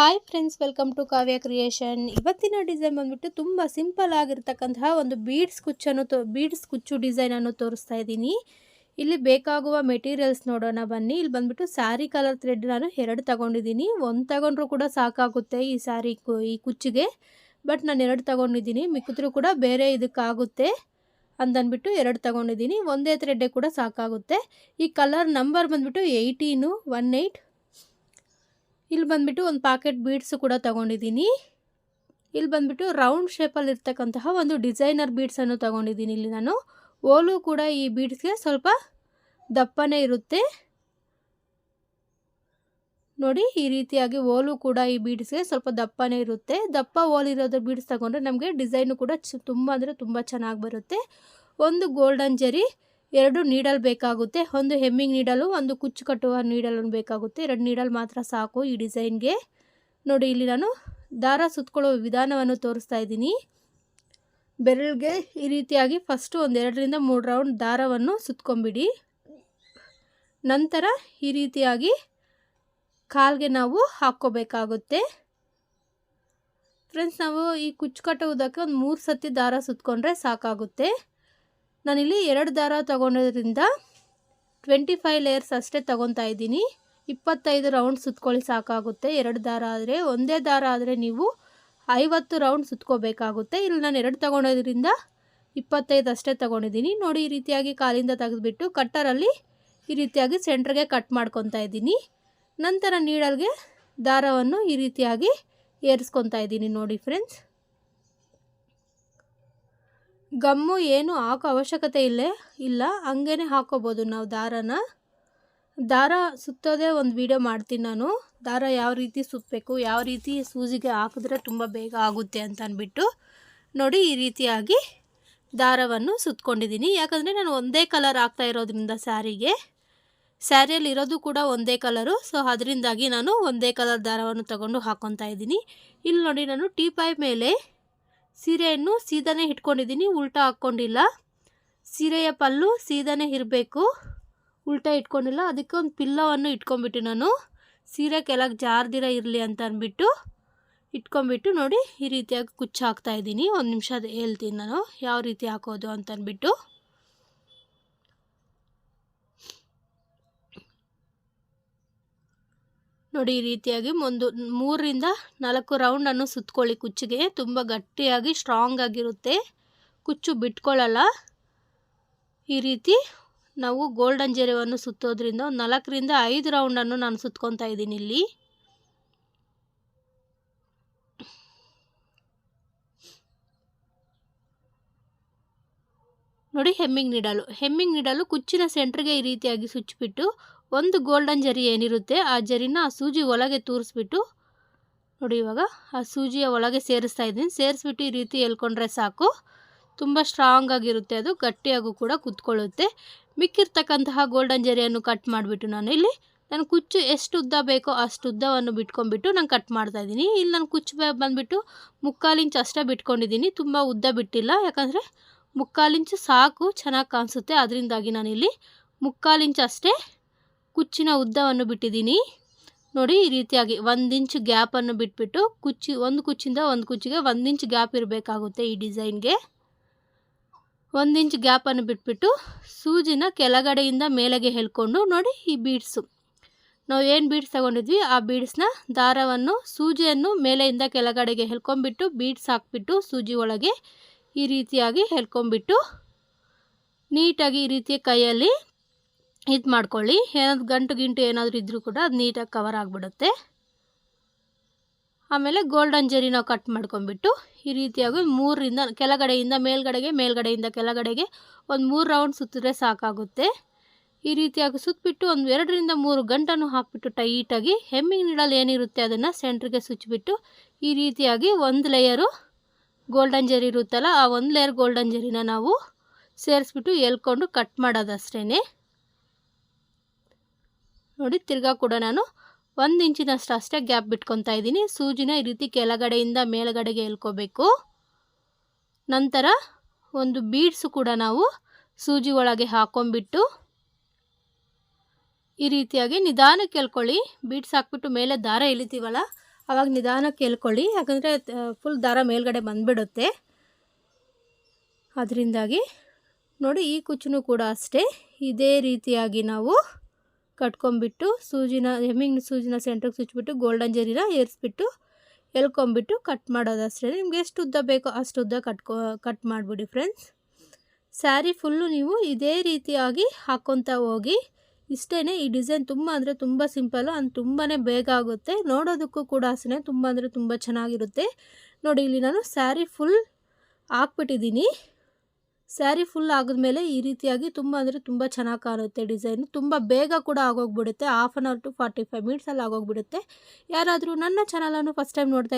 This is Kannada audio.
Hi friends welcome to Kavya creation ಇವತ್ತಿನ ಡಿಸೈನ್ ಬಂದ್ಬಿಟ್ಟು ತುಂಬ ಸಿಂಪಲ್ ಆಗಿರ್ತಕ್ಕಂತಹ ಒಂದು ಬೀಡ್ಸ್ ಕುಚ್ಚನ್ನು ತೋ ಬೀಡ್ಸ್ ಕುಚ್ಚು ಡಿಸೈನನ್ನು ತೋರಿಸ್ತಾ ಇದ್ದೀನಿ. ಇಲ್ಲಿ ಬೇಕಾಗುವ ಮೆಟೀರಿಯಲ್ಸ್ ನೋಡೋಣ ಬನ್ನಿ. ಇಲ್ಲಿ ಬಂದ್ಬಿಟ್ಟು ಸ್ಯಾರಿ ಕಲರ್ ಥ್ರೆಡ್ ನಾನು ಎರಡು ತಗೊಂಡಿದ್ದೀನಿ. ಒಂದು ತಗೊಂಡ್ರೂ ಕೂಡ ಸಾಕಾಗುತ್ತೆ ಈ ಸ್ಯಾರಿ ಈ ಕುಚ್ಚಿಗೆ. ಬಟ್ ನಾನು ಎರಡು ತಗೊಂಡಿದ್ದೀನಿ. ಮಿಕ್ಕಿದ್ರೂ ಕೂಡ ಬೇರೆ ಇದಕ್ಕಾಗುತ್ತೆ. ಅಂತಂದ್ಬಿಟ್ಟು ಎರಡು ತಗೊಂಡಿದ್ದೀನಿ. ಒಂದೇ ಥ್ರೆಡ್ಡೇ ಕೂಡ ಸಾಕಾಗುತ್ತೆ. ಈ ಕಲರ್ ನಂಬರ್ ಬಂದ್ಬಿಟ್ಟು ಏಯ್ಟೀನು ಒನ್ ಏಯ್ಟ್ ಇಲ್ಲಿ ಬಂದುಬಿಟ್ಟು ಒಂದು ಪ್ಯಾಕೆಟ್ ಬೀಡ್ಸು ಕೂಡ ತಗೊಂಡಿದ್ದೀನಿ. ಇಲ್ಲಿ ಬಂದ್ಬಿಟ್ಟು ರೌಂಡ್ ಶೇಪಲ್ಲಿ ಇರ್ತಕ್ಕಂತಹ ಒಂದು ಡಿಸೈನರ್ ಬೀಡ್ಸನ್ನು ತಗೊಂಡಿದ್ದೀನಿ ಇಲ್ಲಿ ನಾನು. ಓಲು ಕೂಡ ಈ ಬೀಡ್ಸ್ಗೆ ಸ್ವಲ್ಪ ದಪ್ಪನೇ ಇರುತ್ತೆ. ನೋಡಿ, ಈ ರೀತಿಯಾಗಿ ಓಲು ಕೂಡ ಈ ಬೀಡ್ಸ್ಗೆ ಸ್ವಲ್ಪ ದಪ್ಪನೇ ಇರುತ್ತೆ. ದಪ್ಪ ಓಲ್ ಇರೋದು ಬೀಡ್ಸ್ ತಗೊಂಡ್ರೆ ನಮಗೆ ಡಿಸೈನು ಕೂಡ ಚ ತುಂಬ ಅಂದರೆ ತುಂಬ ಚೆನ್ನಾಗಿ ಬರುತ್ತೆ. ಒಂದು ಗೋಲ್ಡನ್ ಜರಿ ಎರಡು ನೀಡಲ್ ಬೇಕಾಗುತ್ತೆ. ಒಂದು ಹೆಮ್ಮಿಂಗ್ ನೀಡಲು, ಒಂದು ಕುಚ್ಚು ಕಟ್ಟುವ ನೀಡಲು ಬೇಕಾಗುತ್ತೆ. ಎರಡು ನೀಡಲ್ ಮಾತ್ರ ಸಾಕು ಈ ಡಿಸೈನ್ಗೆ. ನೋಡಿ, ಇಲ್ಲಿ ನಾನು ದಾರ ಸುತ್ತಕೊಳ್ಳುವ ವಿಧಾನವನ್ನು ತೋರಿಸ್ತಾ ಇದ್ದೀನಿ. ಬೆರಳಿಗೆ ಈ ರೀತಿಯಾಗಿ ಫಸ್ಟು ಒಂದು ಎರಡರಿಂದ ಮೂರು ರೌಂಡ್ ದಾರವನ್ನು ಸುತ್ಕೊಂಬಿಡಿ. ನಂತರ ಈ ರೀತಿಯಾಗಿ ಕಾಲ್ಗೆ ನಾವು ಹಾಕ್ಕೋಬೇಕಾಗುತ್ತೆ. ಫ್ರೆಂಡ್ಸ್ ನಾವು ಈ ಕುಚ್ಚು ಕಟ್ಟುವುದಕ್ಕೆ ಒಂದು ಮೂರು ಸತಿ ದಾರ ಸುತ್ಕೊಂಡ್ರೆ ಸಾಕಾಗುತ್ತೆ. ನಾನಿಲ್ಲಿ ಎರಡು ದಾರ ತೊಗೊಂಡೋದ್ರಿಂದ ಟ್ವೆಂಟಿ ಫೈವ್ ಲೇಯರ್ಸ್ ಅಷ್ಟೇ ತೊಗೊತಾ ಇದ್ದೀನಿ. ಇಪ್ಪತ್ತೈದು ರೌಂಡ್ ಸುತ್ಕೊಳ್ಳಿ ಸಾಕಾಗುತ್ತೆ. ಎರಡು ದಾರ ಆದರೆ, ಒಂದೇ ದಾರ ಆದರೆ ನೀವು ಐವತ್ತು ರೌಂಡ್ ಸುತ್ಕೋಬೇಕಾಗುತ್ತೆ. ಇಲ್ಲಿ ನಾನು ಎರಡು ತೊಗೊಂಡೋದ್ರಿಂದ ಇಪ್ಪತ್ತೈದು ಅಷ್ಟೇ ತೊಗೊಂಡಿದ್ದೀನಿ. ನೋಡಿ, ಈ ರೀತಿಯಾಗಿ ಕಾಲಿಂದ ತೆಗೆದುಬಿಟ್ಟು ಕಟ್ಟರಲ್ಲಿ ಈ ರೀತಿಯಾಗಿ ಸೆಂಟ್ರಿಗೆ ಕಟ್ ಮಾಡ್ಕೊತಾ ಇದ್ದೀನಿ. ನಂತರ ನೀಡಲ್ಗೆ ದಾರವನ್ನು ಈ ರೀತಿಯಾಗಿ ಏರಿಸ್ಕೊತಾ ಇದ್ದೀನಿ ನೋಡಿ ಫ್ರೆಂಡ್ಸ್ ಗಮ್ಮು ಏನು ಹಾಕೋ ಅವಶ್ಯಕತೆ ಇಲ್ಲೇ? ಇಲ್ಲ ಹಂಗೇ ಹಾಕೋಬೋದು ನಾವು ದಾರನ. ದಾರ ಸುತ್ತೋದೇ ಒಂದು ವಿಡಿಯೋ ಮಾಡ್ತೀನಿ ನಾನು. ದಾರ ಯಾವ ರೀತಿ ಸುತ್ತಬೇಕು ಯಾವ ರೀತಿ ಸೂಜಿಗೆ ಹಾಕಿದ್ರೆ ತುಂಬ ಬೇಗ ಆಗುತ್ತೆ ಅಂತ ಅಂದ್ಬಿಟ್ಟು ನೋಡಿ ಈ ರೀತಿಯಾಗಿ ದಾರವನ್ನು ಸುತ್ತಕೊಂಡಿದ್ದೀನಿ ಯಾಕಂದರೆ ನಾನು ಒಂದೇ ಕಲರ್ ಹಾಕ್ತಾ ಇರೋದ್ರಿಂದ ಸ್ಯಾರಿಗೆ. ಸ್ಯಾರಿಯಲ್ಲಿ ಇರೋದು ಕೂಡ ಒಂದೇ ಕಲರು ಸೊ ಅದರಿಂದಾಗಿ ನಾನು ಒಂದೇ ಕಲರ್ ದಾರವನ್ನು ತಗೊಂಡು ಹಾಕ್ಕೊತಾ ಇದ್ದೀನಿ. ಇಲ್ಲಿ ನೋಡಿ ನಾನು ಟೀ ಪೈ ಮೇಲೆ ಸೀರೆಯನ್ನು ಸೀದಾನೇ ಇಟ್ಕೊಂಡಿದ್ದೀನಿ, ಉಲ್ಟಾ ಹಾಕ್ಕೊಂಡಿಲ್ಲ. ಸೀರೆಯ ಪಲ್ಲು ಸೀದಾನೇ ಇರಬೇಕು. ಉಲ್ಟಾ ಇಟ್ಕೊಂಡಿಲ್ಲ, ಅದಕ್ಕೆ ಒಂದು ಪಿಲ್ಲವನ್ನು ಇಟ್ಕೊಂಬಿಟ್ಟು ನಾನು ಸೀರೆ ಕೆಳಗೆ ಜಾರ್ದಿರ ಇರಲಿ ಅಂತ ಅಂದ್ಬಿಟ್ಟು ಇಟ್ಕೊಂಬಿಟ್ಟು ನೋಡಿ ಈ ರೀತಿಯಾಗಿ ಕುಚ್ಚು ಹಾಕ್ತಾ ಇದ್ದೀನಿ. ಒಂದು ನಿಮಿಷ ಹೇಳ್ತೀನಿ ನಾನು, ಯಾವ ರೀತಿ ಹಾಕೋದು ಅಂತ ನೋಡಿ ಈ ರೀತಿಯಾಗಿ ಒಂದು ಮೂರರಿಂದ ನಾಲ್ಕು ರೌಂಡನ್ನು ಸುತ್ತಕೊಳ್ಳಿ ಕುಚ್ಚಿಗೆ. ತುಂಬ ಗಟ್ಟಿಯಾಗಿ ಸ್ಟ್ರಾಂಗ್ ಆಗಿರುತ್ತೆ. ಕುಚ್ಚು ಬಿಟ್ಕೊಳ್ಳಲ್ಲ. ಈ ರೀತಿ ನಾವು ಗೋಲ್ಡನ್ ಜೆರೆವನ್ನು ಸುತ್ತೋದ್ರಿಂದ ಒಂದು ನಾಲ್ಕರಿಂದ ಐದು ರೌಂಡನ್ನು ನಾನು ಸುತ್ಕೊತಾ ಇದ್ದೀನಿ ಇಲ್ಲಿ. ನೋಡಿ ಹೆಮ್ಮಿಂಗ್ ನೀಡಲು ಹೆಮ್ಮಿಂಗ್ ನೀಡಲು ಕುಚ್ಚಿನ ಸೆಂಟ್ರಿಗೆ ಈ ರೀತಿಯಾಗಿ ಸುಚ್ಚಿಬಿಟ್ಟು ಒಂದು ಗೋಲ್ಡನ್ ಜರಿ ಏನಿರುತ್ತೆ, ಆ ಜರಿನ ಆ ಸೂಜಿ ಒಳಗೆ ತೂರಿಸ್ಬಿಟ್ಟು, ನೋಡಿ ಇವಾಗ, ಆ ಸೂಜಿಯ ಒಳಗೆ ಸೇರಿಸ್ತಾ ಇದ್ದೀನಿ. ಸೇರಿಸ್ಬಿಟ್ಟು ಈ ರೀತಿ ಎಲ್ಕೊಂಡ್ರೆ ಸಾಕು. ತುಂಬ ಸ್ಟ್ರಾಂಗ್ ಆಗಿರುತ್ತೆ ಅದು, ಗಟ್ಟಿಯಾಗೂ ಕೂಡ ಕುತ್ಕೊಳ್ಳುತ್ತೆ. ಮಿಕ್ಕಿರ್ತಕ್ಕಂತಹ ಗೋಲ್ಡನ್ ಜರಿಯನ್ನು ಕಟ್ ಮಾಡಿಬಿಟ್ಟು ನಾನು ಇಲ್ಲಿ ನಾನು ಕುಚ್ಚು ಎಷ್ಟು ಉದ್ದ ಬೇಕೋ ಅಷ್ಟು ಉದ್ದವನ್ನು ಬಿಟ್ಕೊಂಡ್ಬಿಟ್ಟು ನಾನು ಕಟ್ ಮಾಡ್ತಾ ಇದ್ದೀನಿ. ಇಲ್ಲಿ ನಾನು ಕುಚ್ಚು ಬಂದುಬಿಟ್ಟು ಮುಕ್ಕಾಲು ಇಂಚು ಅಷ್ಟೇ ಬಿಟ್ಕೊಂಡಿದ್ದೀನಿ. ತುಂಬ ಉದ್ದ ಬಿಟ್ಟಿಲ್ಲ, ಯಾಕಂದರೆ ಮುಕ್ಕಾಲು ಇಂಚು ಸಾಕು, ಚೆನ್ನಾಗಿ ಕಾಣಿಸುತ್ತೆ. ಅದರಿಂದಾಗಿ ನಾನಿಲ್ಲಿ ಮುಕ್ಕಾಲು ಇಂಚು ಅಷ್ಟೇ ಕುಚ್ಚಿನ ಉದ್ದವನ್ನು ಬಿಟ್ಟಿದ್ದೀನಿ. ನೋಡಿ, ಈ ರೀತಿಯಾಗಿ ಒಂದು ಇಂಚ್ ಗ್ಯಾಪನ್ನು ಬಿಟ್ಬಿಟ್ಟು ಕುಚ್ಚಿ, ಒಂದು ಕುಚ್ಚಿಂದ ಒಂದು ಕುಚ್ಚಿಗೆ ಒಂದು ಇಂಚ್ ಗ್ಯಾಪ್ ಇರಬೇಕಾಗುತ್ತೆ ಈ ಡಿಸೈನ್ಗೆ. ಒಂದು ಇಂಚ್ ಗ್ಯಾಪನ್ನು ಬಿಟ್ಬಿಟ್ಟು ಸೂಜಿನ ಕೆಳಗಡೆಯಿಂದ ಮೇಲೆಗೆ ಹೇಳ್ಕೊಂಡು ನೋಡಿ ಈ ಬೀಡ್ಸು. ನಾವು ಏನು ಬೀಡ್ಸ್ ತಗೊಂಡಿದ್ವಿ? ಆ ಬೀಡ್ಸ್ನ ದಾರವನ್ನು, ಸೂಜಿಯನ್ನು ಮೇಲೆಯಿಂದ ಕೆಳಗಡೆಗೆ ಹೇಳ್ಕೊಂಬಿಟ್ಟು ಬೀಡ್ಸ್ ಹಾಕ್ಬಿಟ್ಟು ಸೂಜಿ ಒಳಗೆ ಈ ರೀತಿಯಾಗಿ ಹೇಳ್ಕೊಂಬಿಟ್ಟು ನೀಟಾಗಿ ಈ ರೀತಿಯ ಕೈಯಲ್ಲಿ ಇದು ಮಾಡ್ಕೊಳ್ಳಿ. ಏನಾದ್ರು ಗಂಟು ಗಿಂಟು ಏನಾದರೂ ಇದ್ದರೂ ಕೂಡ ಅದು ನೀಟಾಗಿ ಕವರ್ ಆಗಿಬಿಡುತ್ತೆ. ಆಮೇಲೆ ಗೋಲ್ಡನ್ ಜರಿ ನಾವು ಕಟ್ ಮಾಡ್ಕೊಂಡ್ಬಿಟ್ಟು ಈ ರೀತಿಯಾಗಿ ಮೂರರಿಂದ ಕೆಳಗಡೆಯಿಂದ ಮೇಲ್ಗಡೆಗೆ, ಮೇಲ್ಗಡೆಯಿಂದ ಕೆಳಗಡೆಗೆ ಒಂದು ಮೂರು ರೌಂಡ್ ಸುತ್ತಿದ್ರೆ ಸಾಕಾಗುತ್ತೆ. ಈ ರೀತಿಯಾಗಿ ಸುತ್ತಬಿಟ್ಟು ಒಂದು ಎರಡರಿಂದ ಮೂರು ಗಂಟನ್ನು ಹಾಕಿಬಿಟ್ಟು ಟೈಟಾಗಿ ಹೆಮ್ಮಿಂಗ್ ನೀಡಲ್ ಏನಿರುತ್ತೆ ಅದನ್ನು ಸೆಂಟ್ರಿಗೆ ಸುಚ್ಚಿಬಿಟ್ಟು ಈ ರೀತಿಯಾಗಿ ಒಂದು ಲೇಯರು ಗೋಲ್ಡನ್ ಜರಿ ಇರುತ್ತಲ್ಲ, ಆ ಒಂದು ಲೇಯರ್ ಗೋಲ್ಡನ್ ಜರಿನ ನಾವು ಸೇರಿಸ್ಬಿಟ್ಟು ಎಲ್ಕೊಂಡು ಕಟ್ ಮಾಡೋದಷ್ಟೇ ನೋಡಿ, ತಿರ್ಗಾ ಕೂಡ ನಾನು ಒಂದು ಇಂಚಿನಷ್ಟು ಅಷ್ಟೇ ಗ್ಯಾಪ್ ಬಿಟ್ಕೊತಾ ಇದ್ದೀನಿ. ಸೂಜಿನ ಈ ರೀತಿ ಕೆಳಗಡೆಯಿಂದ ಮೇಲುಗಡೆಗೆ ಎಳ್ಕೋಬೇಕು. ನಂತರ ಒಂದು ಬೀಡ್ಸು ಕೂಡ ನಾವು ಸೂಜಿ ಒಳಗೆ ಹಾಕೊಂಬಿಟ್ಟು ಈ ರೀತಿಯಾಗಿ ನಿಧಾನಕ್ಕೆ ಎಳ್ಕೊಳ್ಳಿ. ಬೀಡ್ಸ್ ಹಾಕ್ಬಿಟ್ಟು ಮೇಲೆ ದಾರ ಎಳಿತೀವಲ್ಲ, ಅವಾಗ ನಿಧಾನಕ್ಕೆ ಎಳ್ಕೊಳ್ಳಿ. ಯಾಕಂದರೆ ಫುಲ್ ದಾರ ಮೇಲ್ಗಡೆ ಬಂದುಬಿಡುತ್ತೆ. ಅದರಿಂದಾಗಿ ನೋಡಿ, ಈ ಕುಚ್ಚು ಕೂಡ ಅಷ್ಟೇ. ಇದೇ ರೀತಿಯಾಗಿ ನಾವು ಕಟ್ಕೊಂಬಿಟ್ಟು ಸೂಜಿನ ಹೆಮ್ಮಿಂಗ್ ಸೂಜಿನ ಸೆಂಟ್ರಿಗೆ ಸುಚ್ಚಿಬಿಟ್ಟು ಗೋಲ್ಡನ್ ಜರಿನ ಏರಿಸ್ಬಿಟ್ಟು ಎಳ್ಕೊಂಬಿಟ್ಟು ಕಟ್ ಮಾಡೋದಷ್ಟೇ ನಿಮ್ಗೆ ಎಷ್ಟು ಉದ್ದ ಬೇಕೋ ಅಷ್ಟು ಉದ್ದ ಕಟ್ಕೊ ಕಟ್ ಮಾಡಿಬಿಡಿ ಫ್ರೆಂಡ್ಸ್ ಸ್ಯಾರಿ ಫುಲ್ಲು ನೀವು ಇದೇ ರೀತಿಯಾಗಿ ಹಾಕ್ಕೊತಾ ಹೋಗಿ ಇಷ್ಟೇ ಈ ಡಿಸೈನ್ ತುಂಬ ಅಂದರೆ ತುಂಬ ಸಿಂಪಲ್ಲು ಅದು ತುಂಬಾ ಬೇಗ ಆಗುತ್ತೆ. ನೋಡೋದಕ್ಕೂ ಕೂಡ ಅಷ್ಟೇ ತುಂಬ ಅಂದರೆ ತುಂಬ ಚೆನ್ನಾಗಿರುತ್ತೆ. ನೋಡಿ, ಇಲ್ಲಿ ನಾನು ಸ್ಯಾರಿ ಫುಲ್ ಹಾಕ್ಬಿಟ್ಟಿದ್ದೀನಿ. ಸ್ಯಾರಿ ಫುಲ್ ಆಗಿದ್ಮೇಲೆ ಈ ರೀತಿಯಾಗಿ ತುಂಬ ಅಂದರೆ ತುಂಬ ಚೆನ್ನಾಗಿ ಕಾಣುತ್ತೆ ಡಿಸೈನು. ತುಂಬ ಬೇಗ ಕೂಡ ಆಗೋಗ್ಬಿಡುತ್ತೆ. Half an hour to forty five ಮಿನಿಟ್ಸಲ್ಲಿ ಆಗೋಗ್ಬಿಡುತ್ತೆ. ಯಾರಾದರೂ ನನ್ನ ಚಾನಲನ್ನು ಫಸ್ಟ್ ಟೈಮ್ ನೋಡ್ತಾ